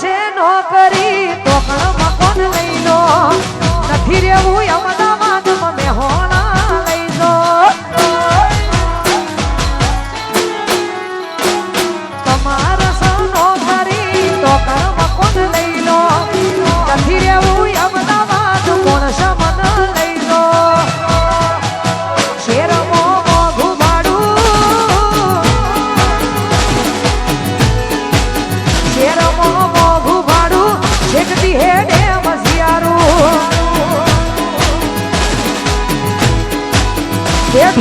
Genoveri. They're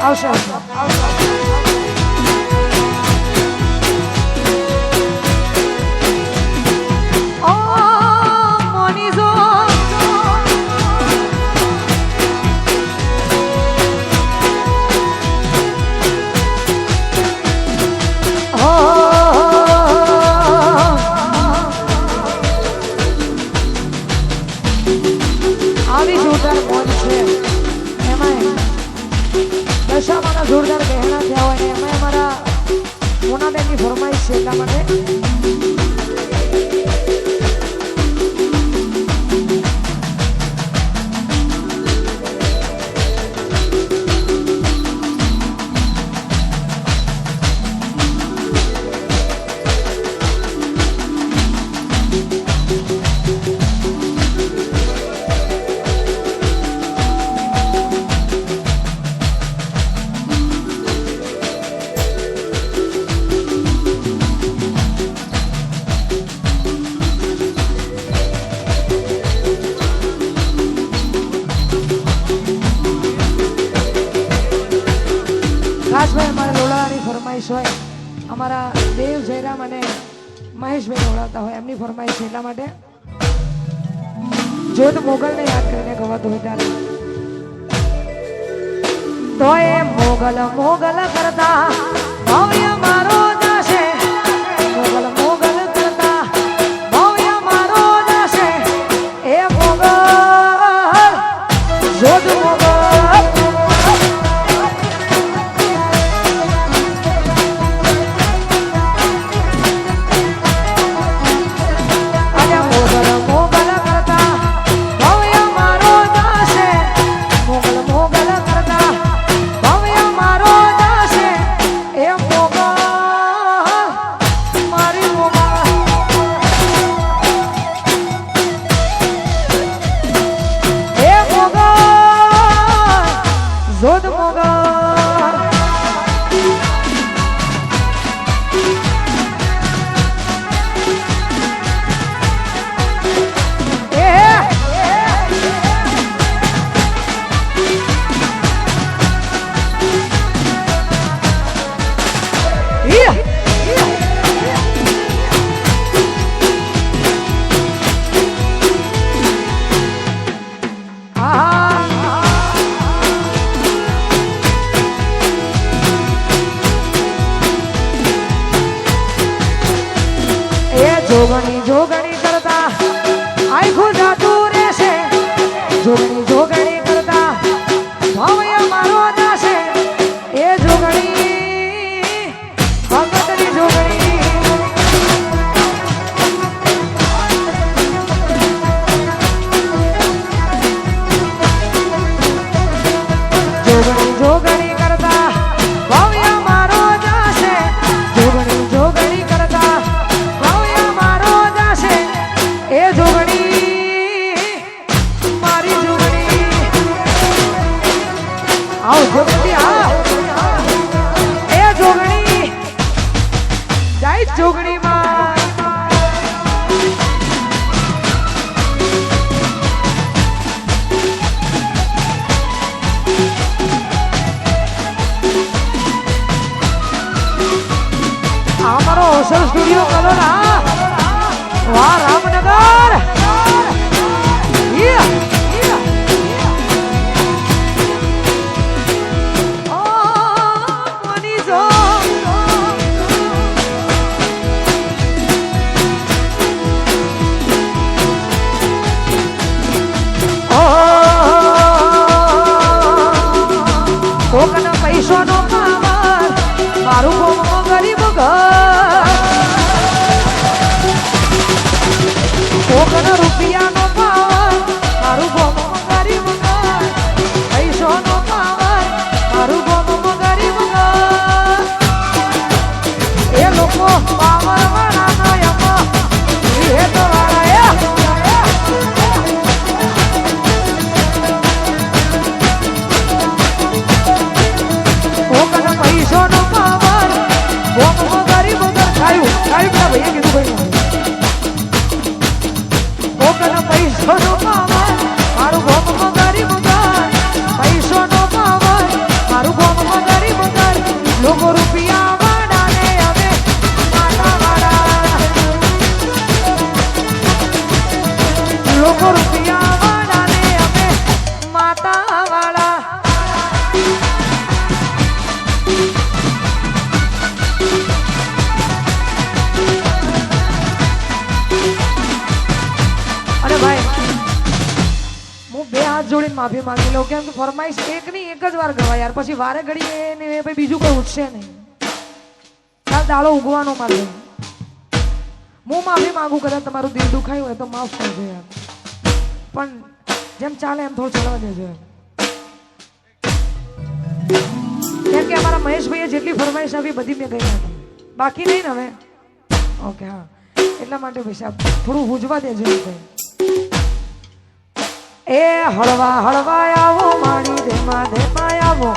આવશે આવશે આવશે আমাদের મહેશભાઈ ઓળાવતા હોય, એમની ફરમાઈશ એટલા માટે. જોત મોગલને યાદ કરીને ગવાતું હોય ત્યારે. તો એ મોગલ મોગલ કરતા ભવ્ય મારો સોશિયલ સ્ટુડિયો કલોલ હા વાહ હું બે હાથ જોડીને માફી માંગી લઉં કેમ કે ફરમાઈશ એક નહીં એક જ વાર ગવાય. યાર પછી વારે ઘડી એને ભાઈ બીજું કોઈ ઉઠશે નહીં. કાલ દાળો ઉગવાનો મારે. હું માફી માંગુ કદાચ તમારું દિલ દુખાયું હોય તો માફ કરજો યાર. પણ જેમ ચાલે એમ થોડું ચલાવવા દેજો કેમ કે અમારા મહેશભાઈએ જેટલી ફરમાઈશ આવી બધી મેં ગઈ હતી બાકી નહીં ને હવે? ઓકે હા. એટલા માટે ભાઈ સાહેબ થોડું હૂજવા દેજો ભાઈ એ હળવા હળવા આવો માણી ધેમા ધેમા આવો.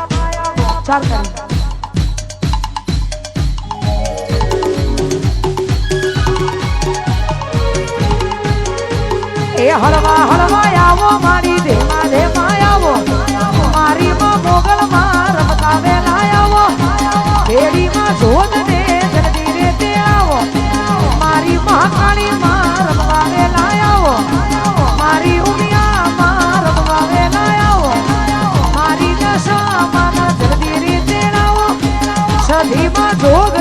ચાલ કરી એ હળવા હળવા આવો, મારી ધેમા ધેમા આવો. મારી માં મોગલ માં રમતા વેલા આવો. ફેરી માં જોધ ને જલ્દી રેતે આવો. મારી માં કાળી માં એમાં જોગ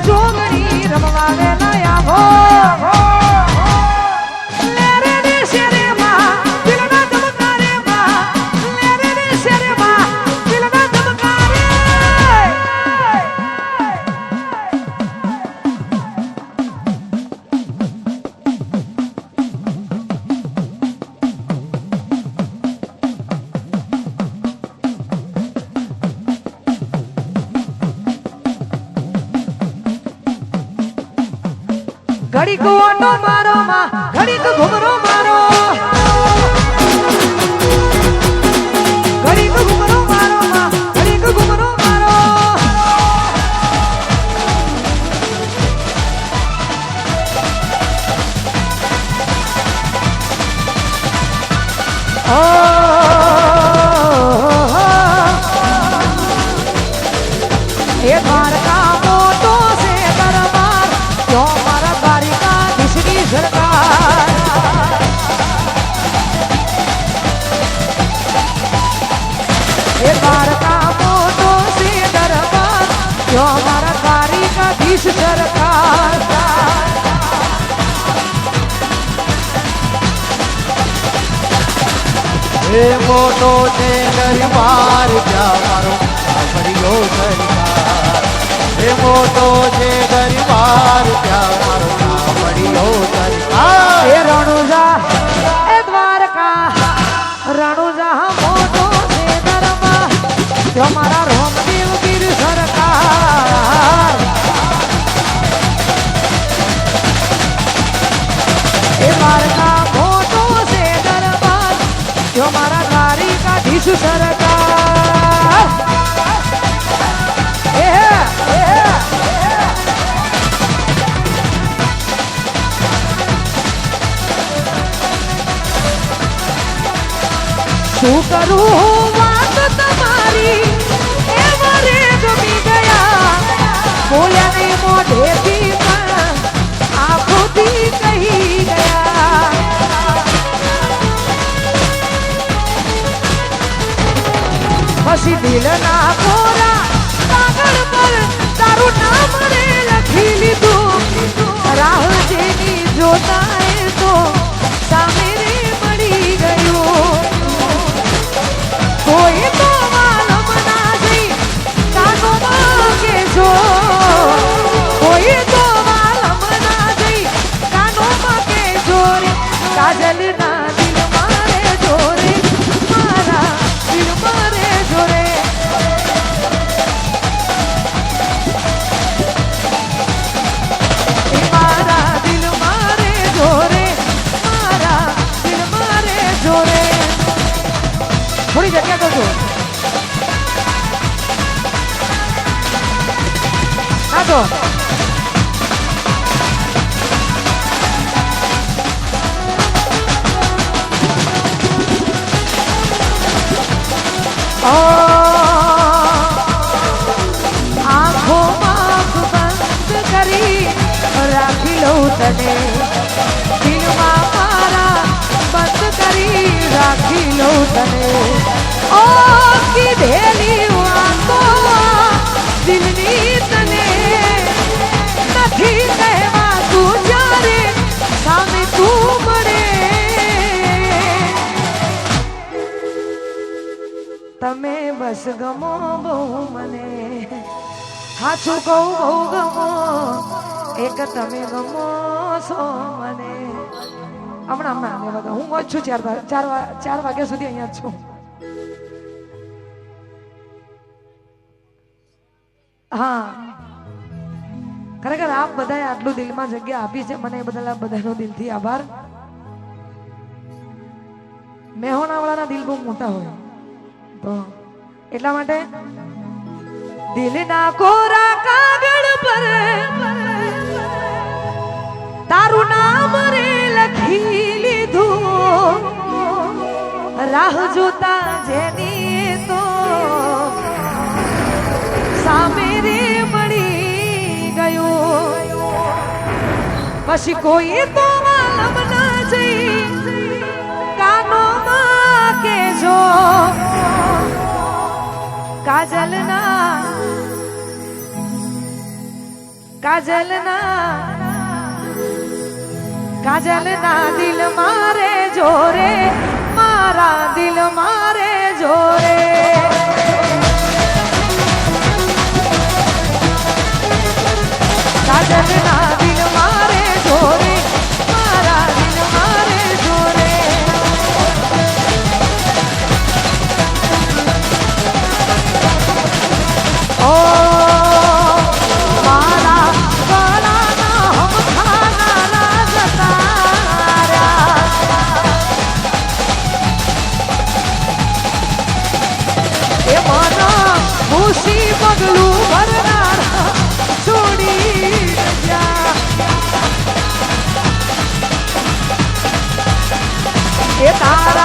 જોગણી રમવા વેલા એ મોટો છે દરબાર મારો પડ્યો સરકાર એ મોટો છે દરબાર ત્યાં મારો દ્વારિકાધીશ સરકાર એ હે, એ હે, એ હે. શું કરું વાત તમારી એ મારે ગમી ગયા બોલ્યા નહીં મોઢેથી પછી દિલના કોરા કાગળ પર તારું નામ રે લખી લીધું. રાહ જેની જોતા એ તો Oh! હાચું કહું, બહુ ગમો. એક તમે ગમો છો મને. હમણાં હમણાં અમે બધા હું જ છું ચાર ચાર ચાર વાગ્યા સુધી અહીંયા છું. હા. ખરેખર આપ બધાએ આટલું દિલમાં જગ્યા આપી છે. મને એ બદલ આપ બધાનો દિલથી આભાર. મેહોણાવાળાના દિલ બહુ મોટા હોય. તો એટલા માટે દિલના કોરા કાગળ પર. તારું નામ રે લખી લીધું. રાહ જોતા જેની તો સામે રે મળી ગયું. પછી કોઈ તો માલમ ના જઈ કાનો માં કેજો. કાજલના કાજલના કાજલના દિલ મારે જોરે મારા દિલ મારે જોરે કાજલના દિલ મારે જોરે મારા દિલ મારે જોરે ઓ મારા ગળાના હમખાના પગલું ભરનાર છોડી ગયા એ તારા